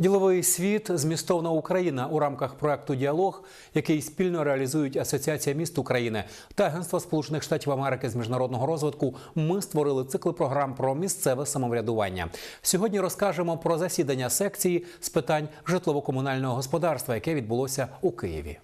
Діловий світ змістовна Україна у рамках проекту Діалог, який спільно реалізують Асоціація міст України та Агентство Сполучених Штатів Америки з міжнародного розвитку. Ми створили цикли програм про місцеве самоврядування. Сьогодні розкажемо про засідання секції з питань житлово-комунального господарства, яке відбулося у Києві.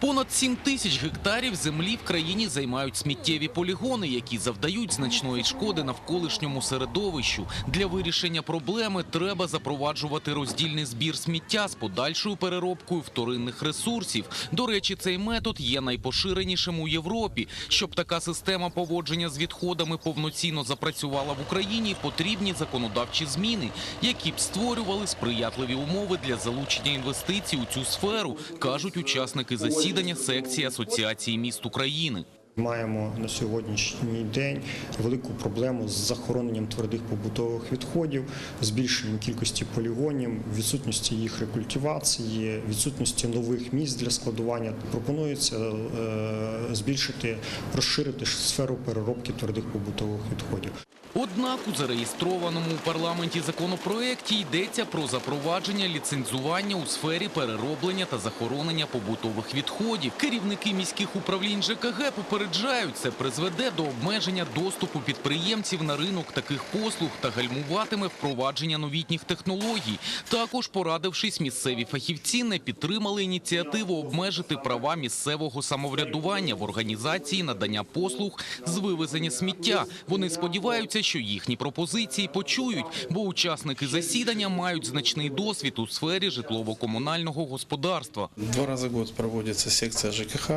Понад 7 тисяч гектарів землі в країні займають сміттєві полігони, які завдають значної шкоди навколишньому середовищу. Для вирішення проблеми треба запроваджувати роздільний збір сміття з подальшою переробкою вторинних ресурсів. До речі, цей метод є найпоширенішим у Європі. Щоб така система поводження з відходами повноцінно запрацювала в Україні, потрібні законодавчі зміни, які б створювали сприятливі умови для залучення інвестицій у цю сферу, кажуть учасники засідання секції Асоціації міст України. Маємо на сьогоднішній день велику проблему з захороненням твердих побутових відходів, збільшенням кількості полігонів, відсутності їх рекультивації, відсутності нових місць для складування. Пропонується е, збільшити, розширити сферу переробки твердих побутових відходів. Однак у зареєстрованому у парламенті законопроекті йдеться про запровадження ліцензування у сфері перероблення та захоронення побутових відходів. Керівники міських управлінь ЖКГ попереджають, це призведе до обмеження доступу підприємців на ринок таких послуг та гальмуватиме впровадження новітніх технологій. Також, порадившись, місцеві фахівці не підтримали ініціативу обмежити права місцевого самоврядування в організації надання послуг з вивезення сміття. Вони сподіваються, що їхні пропозиції почують, бо учасники засідання мають значний досвід у сфері житлово-комунального господарства. Два раза в год проводится секция ЖКХ.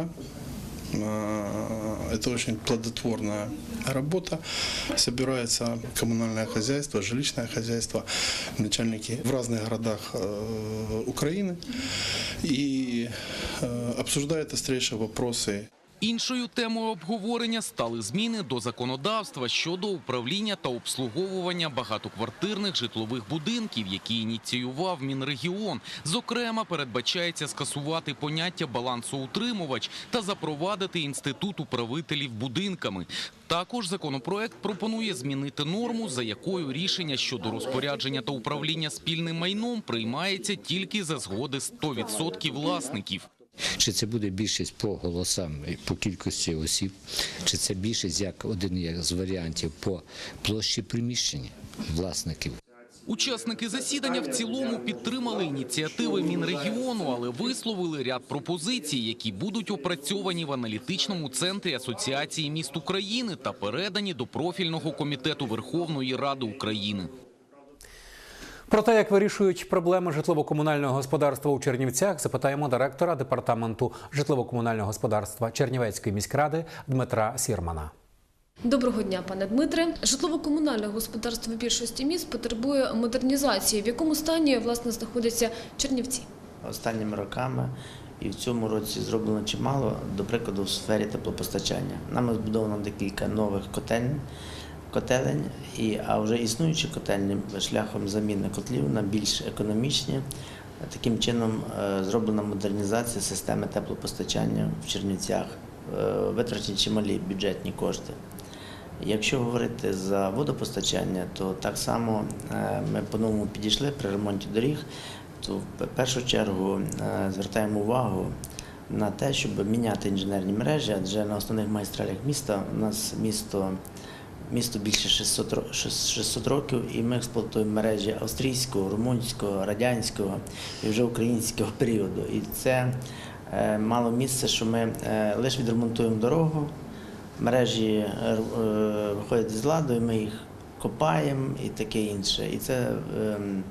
А, Это очень плодотворная работа. Собирается коммунальное хозяйство, жилищное хозяйство, начальники в разных городах э, Украины и э, обсуждают острейшие вопросы Іншою темою обговорення стали зміни до законодавства щодо управління та обслуговування багатоквартирних житлових будинків, які ініціював Мінрегіон. Зокрема, передбачається скасувати поняття балансоутримувач та запровадити інститут управителів будинками. Також законопроект пропонує змінити норму, за якою рішення щодо розпорядження та управління спільним майном приймається тільки за згоди 100% власників. Чи це буде більшість по голосам по кількості осіб, чи це більшість як один з варіантів по площі приміщення власників. Учасники засідання в цілому підтримали ініціативи Мінрегіону, але висловили ряд пропозицій, які будуть опрацьовані в аналітичному центрі Асоціації міст України та передані до профільного комітету Верховної Ради України. Про те, як вирішують проблеми житлово-комунального господарства у Чернівцях, запитаємо директора департаменту житлово-комунального господарства Чернівецької міськради Дмитра Сірмана. Доброго дня, пане Дмитре. Житлово-комунальне господарство в більшості міст потребує модернізації. В якому стані власне знаходяться Чернівці? останніми роками і в цьому році зроблено чимало, до прикладу, в сфері теплопостачання. Нами збудовано декілька нових котельень, котелень, і, а вже існуючі котельні шляхом заміни котлів на більш економічні. Таким чином е, зроблена модернізація системи теплопостачання в Чернівцях, е, витрачені чималі бюджетні кошти. Якщо говорити за водопостачання, то так само е, ми по-новому підійшли при ремонті доріг, то в першу чергу звертаємо увагу на те, щоб міняти інженерні мережі, адже на основних магістралях міста у нас місто, місто більше 600, 600 років, і ми експлуатуємо мережі австрійського, румунського, радянського і вже українського періоду. І це е, мало місце, що ми е, лише відремонтуємо дорогу, мережі е, виходять з ладу, і ми їх копаємо і таке інше. І це ем,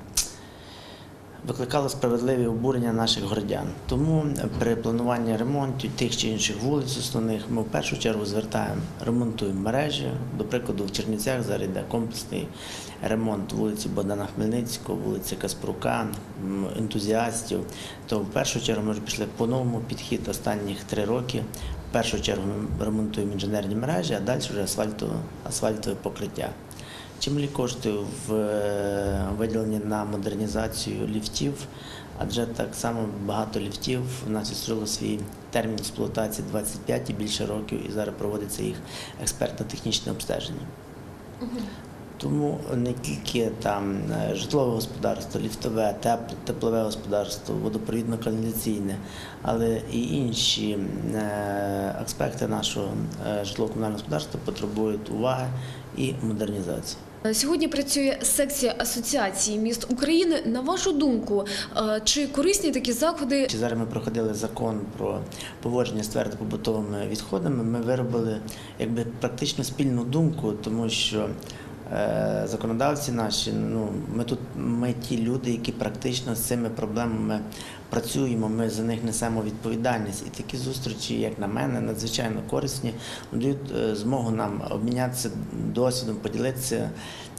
викликало справедливі обурення наших городян. Тому при плануванні ремонту тих чи інших вулиць основних ми в першу чергу звертаємо, ремонтуємо мережі. До прикладу, в Чернівцях зараз йде комплексний ремонт вулиці Богдана Хмельницького, вулиці Каспрука, ентузіастів. То в першу чергу ми вже пішли по новому підхід останніх три роки. В першу чергу ми ремонтуємо інженерні мережі, а далі вже асфальтове, асфальтове покриття. Чималі кошти е, виділені на модернізацію ліфтів, адже так само багато ліфтів у нас відстроїло свій термін експлуатації 25 і більше років, і зараз проводиться їх експертно-технічне обстеження. Тому не тільки там е, житлове господарство, ліфтове, теплове господарство, водопровідно-каналізаційне, але і інші е, аспекти нашого житлово-комунального господарства потребують уваги і модернізації. Сьогодні працює секція Асоціації міст України. На вашу думку, е, чи корисні такі заходи? Чи зараз ми проходили закон про поводження з твердопобутовими відходами, ми виробили якби практично спільну думку, тому що е, законодавці наші, ну ми тут ми ті люди, які практично з цими проблемами працюємо. Ми за них несемо відповідальність. І такі зустрічі, як на мене, надзвичайно корисні, дають е, змогу нам обмінятися досвідом, поділитися.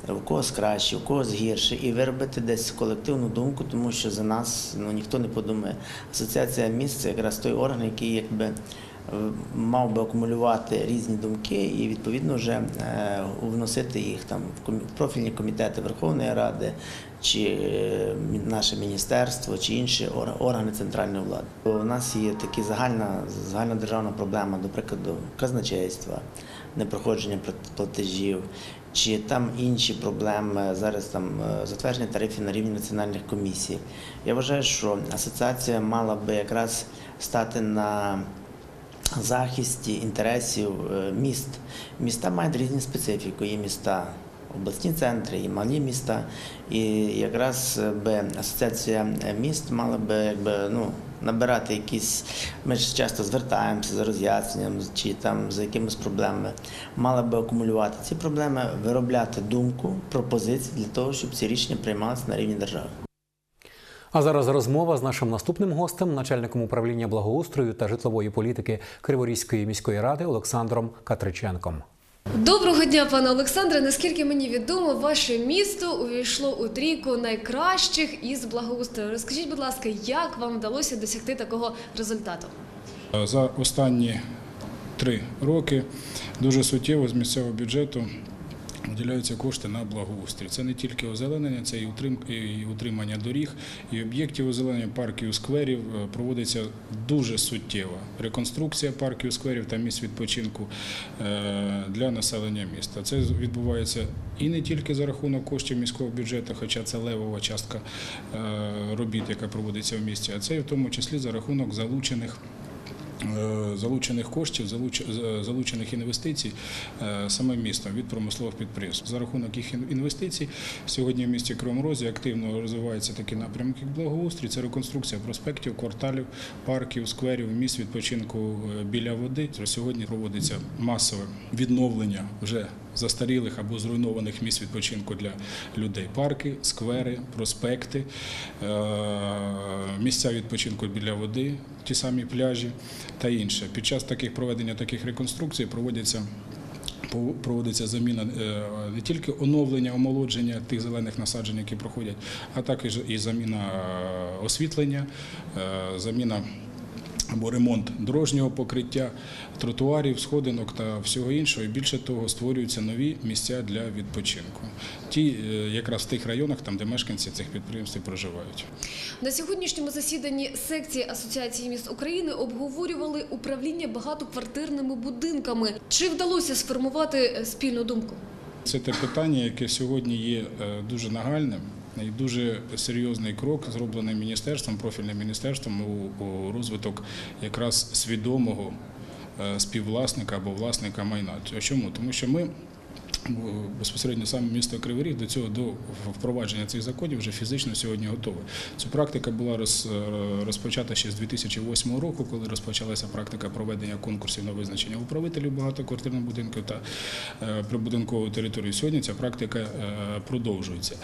У когось краще, у когось гірше, і виробити десь колективну думку, тому що за нас ну ніхто не подумає. Асоціація міст це якраз той орган, який якби е, мав би акумулювати різні думки і відповідно вже е, вносити їх там в профільні комітети Верховної Ради чи наше міністерство, чи інші органи центральної влади. У нас є така загальна загальнодержавна проблема, до прикладу, казначейства, непроходження платежів. Чи там інші проблеми зараз там е, затвердження тарифів на рівні національних комісій. Я вважаю, що асоціація мала би якраз стати на захисті інтересів е, міст. Міста мають різні специфіку. Є міста обласні центри, є малі міста. І якраз е, би асоціація е, міст мала би якби ну. Набирати якісь, ми ж часто звертаємося за роз'ясненням чи там за якимись проблемами. Мала би акумулювати ці проблеми, виробляти думку, пропозиції для того, щоб ці рішення приймалися на рівні держави. А зараз розмова з нашим наступним гостем, начальником управління благоустрою та житлової політики Криворізької міської ради Олександром Катриченком. Доброго дня, пане Олександре. Наскільки мені відомо, ваше місто увійшло у трійку найкращих із благоустрою. Розкажіть, будь ласка, як вам вдалося досягти такого результату? За останні три роки дуже суттєво з місцевого бюджету виділяються кошти на благоустрій. Це не тільки озеленення, це і утрим- утримання доріг, і об'єктів озеленення, парків, скверів. Е, Проводиться дуже суттєва реконструкція парків, скверів та місць відпочинку е, для населення міста. Це відбувається і не тільки за рахунок коштів міського бюджету, хоча це левова частка е, робіт, яка проводиться в місті, а це і в тому числі за рахунок залучених залучених коштів, залуч- залучених інвестицій е, саме містом від промислових підприємств. За рахунок їх інвестицій сьогодні в місті Кривому Розі активно розвивається такі напрямки благоустрій. Це реконструкція проспектів, кварталів, парків, скверів, місць відпочинку е, біля води. Сьогодні проводиться масове відновлення вже застарілих або зруйнованих місць відпочинку для людей. Парки, сквери, проспекти, е, місця відпочинку біля води, ті самі пляжі та інше. Під час таких проведення таких реконструкцій проводяться. Проводиться заміна е, не тільки оновлення, омолодження тих зелених насаджень, які проходять, а також і заміна е, освітлення, заміна або ремонт дорожнього покриття, тротуарів, сходинок та всього іншого. І більше того, створюються нові місця для відпочинку. Ті е, якраз в тих районах, там де мешканці цих підприємств проживають. На сьогоднішньому засіданні секції Асоціації міст України обговорювали управління багатоквартирними будинками. Чи вдалося сформувати е, спільну думку? Це те питання, яке сьогодні є е, дуже нагальним і дуже серйозний крок, зроблений міністерством, профільним міністерством у, розвиток якраз свідомого е, співвласника або власника майна. Чому? Тому що ми. Безпосередньо саме місто Кривий Ріг до цього до впровадження цих законів вже фізично сьогодні готове. Ця практика була роз, розпочата ще з 2008 року, коли розпочалася практика проведення конкурсів на визначення управителів багатоквартирних будинків та е, прибудинкової території. Сьогодні ця практика е, продовжується.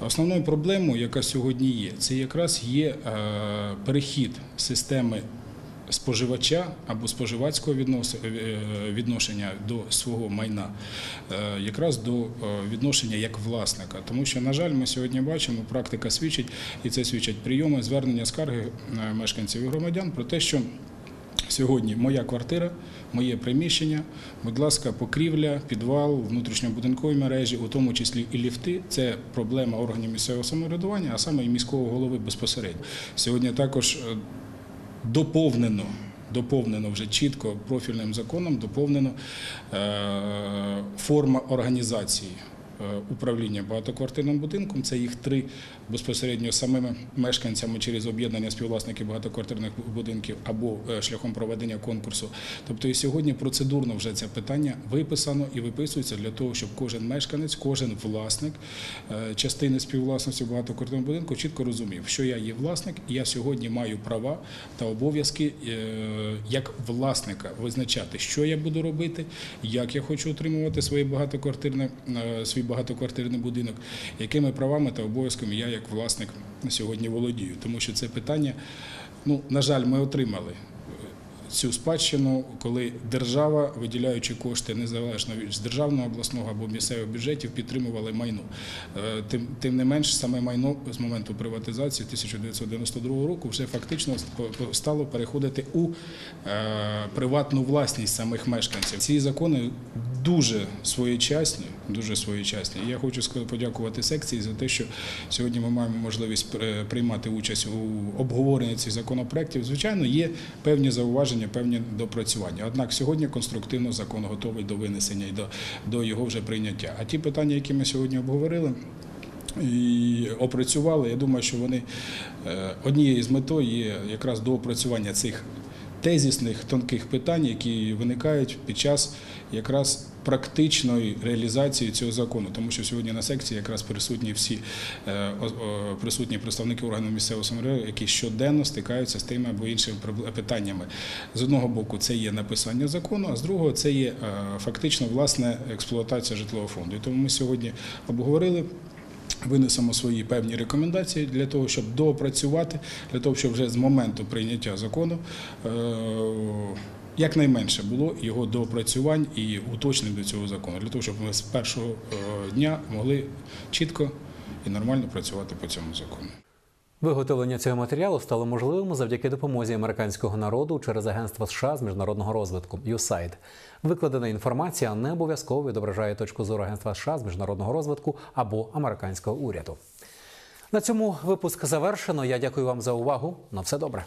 Основною проблемою, яка сьогодні є, це якраз є е, перехід системи споживача або споживацького е, відношення до свого майна, е, якраз до е, відношення як власника. Тому що, на жаль, ми сьогодні бачимо, практика свідчить, і це свідчать прийоми, звернення скарги мешканців і громадян про те, що Сьогодні моя квартира, моє приміщення, будь ласка, покрівля, підвал, внутрішньобудинкові мережі, у тому числі і ліфти. Це проблема органів місцевого самоврядування, а саме і міського голови безпосередньо. Сьогодні також доповнено. Доповнено вже чітко профільним законом, доповнено е, форма організації управління багатоквартирним будинком. Це їх три безпосередньо самими мешканцями через об'єднання співвласників багатоквартирних будинків або е, шляхом проведення конкурсу. Тобто і сьогодні процедурно вже це питання виписано і виписується для того, щоб кожен мешканець, кожен власник е, частини співвласності багатоквартирного будинку чітко розумів, що я є власник, і я сьогодні маю права та обов'язки е, як власника визначати, що я буду робити, як я хочу отримувати своє багатоквартирне, е, свій багатоквартирний будинок, якими правами та обов'язками я як власник сьогодні володію. Тому що це питання, ну, на жаль, ми отримали цю спадщину, коли держава, виділяючи кошти незалежно від державного, обласного або місцевих бюджетів, підтримували майно. Е, Тим, тим не менш, саме майно з моменту приватизації 1992 року вже фактично стало переходити у е, приватну власність самих мешканців. Ці закони дуже своєчасні, дуже своєчасні. Я хочу подякувати секції за те, що сьогодні ми маємо можливість приймати участь у обговоренні цих законопроєктів. Звичайно, є певні зауваження, певні допрацювання. Однак сьогодні конструктивно закон готовий до винесення і до, до його вже прийняття. А ті питання, які ми сьогодні обговорили. І опрацювали. Я думаю, що вони е, однією з метою є якраз доопрацювання цих тезісних тонких питань, які виникають під час якраз практичної реалізації цього закону, тому що сьогодні на секції якраз присутні всі е, присутні представники органів місцевого самоврядування, які щоденно стикаються з тими або іншими питаннями. З одного боку, це є написання закону, а з другого це є е, фактично власне експлуатація житлового фонду. І тому ми сьогодні обговорили. Винесемо свої певні рекомендації для того, щоб доопрацювати, для того, щоб вже з моменту прийняття закону е, якнайменше було його доопрацювань і уточнень до цього закону, для того, щоб ми з першого е, дня могли чітко і нормально працювати по цьому закону. Виготовлення цього матеріалу стало можливим завдяки допомозі американського народу через Агентство США з міжнародного розвитку USAID. Викладена інформація не обов'язково відображає точку зору Агентства США з міжнародного розвитку або американського уряду. На цьому випуск завершено. Я дякую вам за увагу. На все добре.